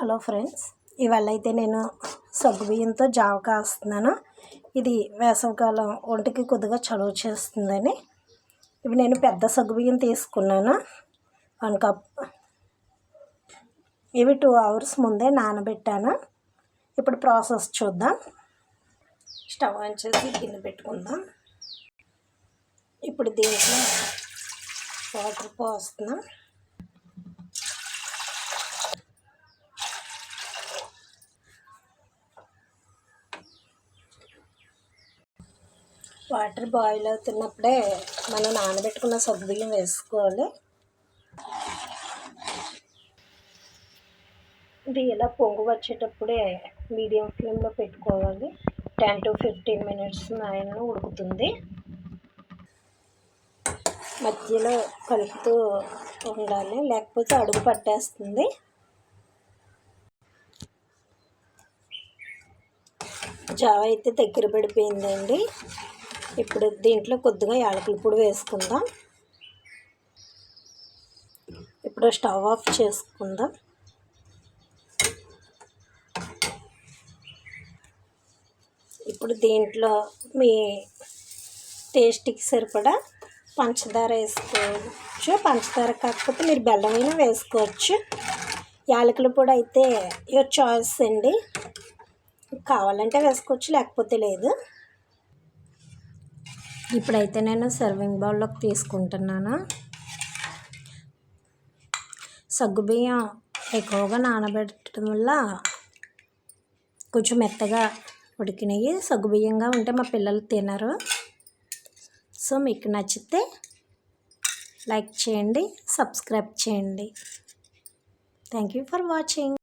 Hello friends ఇవాళ అయితే నేను సగ్గుబియ్యంతో జావ కాస్తున్నాను. ఇది వేసవికాలం ఒంటికి కొద్దిగా చలువ చేస్తుందని. ఇవి నేను పెద్ద సగ్గుబియ్యం తీసుకున్నాను. One cup. ఇవి టూ అవర్స్ ముందే నానబెట్టాను. ఇప్పుడు ప్రాసెస్ చూద్దాం. స్టవ్ ఆన్ చేసి గిన్నె పెట్టుకుందాం. ఇప్పుడు దీంట్లో వాటర్ పోస్తున్నాం. వాటర్ బాయిల్ అవుతున్నప్పుడే మనం నానబెట్టుకున్న సగ్గుబియ్యం వేసుకోవాలి. ఇది ఇలా పొంగు వచ్చేటప్పుడే మీడియం ఫ్లేమ్లో పెట్టుకోవాలి. టెన్ టు ఫిఫ్టీన్ మినిట్స్ ఆయన ఉడుకుతుంది. మధ్యలో కలుపుతూ ఉండాలి. లేకపోతే అడుగు పట్టేస్తుంది. జావ అయితే దగ్గర పడిపోయిందండి. ఇప్పుడు దీంట్లో కొద్దిగా యాలకుల పొడి వేసుకుందాం. ఇప్పుడు స్టవ్ ఆఫ్ చేసుకుందాం. ఇప్పుడు దీంట్లో మీ టేస్ట్కి సరిపడా పంచదార వేసుకోవచ్చు. పంచదార కాకపోతే మీరు బెల్లమైనా వేసుకోవచ్చు. యాలకుల పొడి అయితే యువర్ చాయిస్ అండి. కావాలంటే వేసుకోవచ్చు లేకపోతే లేదు. ఇప్పుడైతే నేను సర్వింగ్ బౌల్లోకి తీసుకుంటున్నాను. సగ్గుబియ్యం ఎక్కువగా నానబెట్టడం వల్ల కొంచెం మెత్తగా ఉడికినాయి. సగ్గుబియ్యంగా ఉంటే మా పిల్లలు తినరు. సో మీకు నచ్చితే లైక్ చేయండి సబ్స్క్రైబ్ చేయండి. Thank you for watching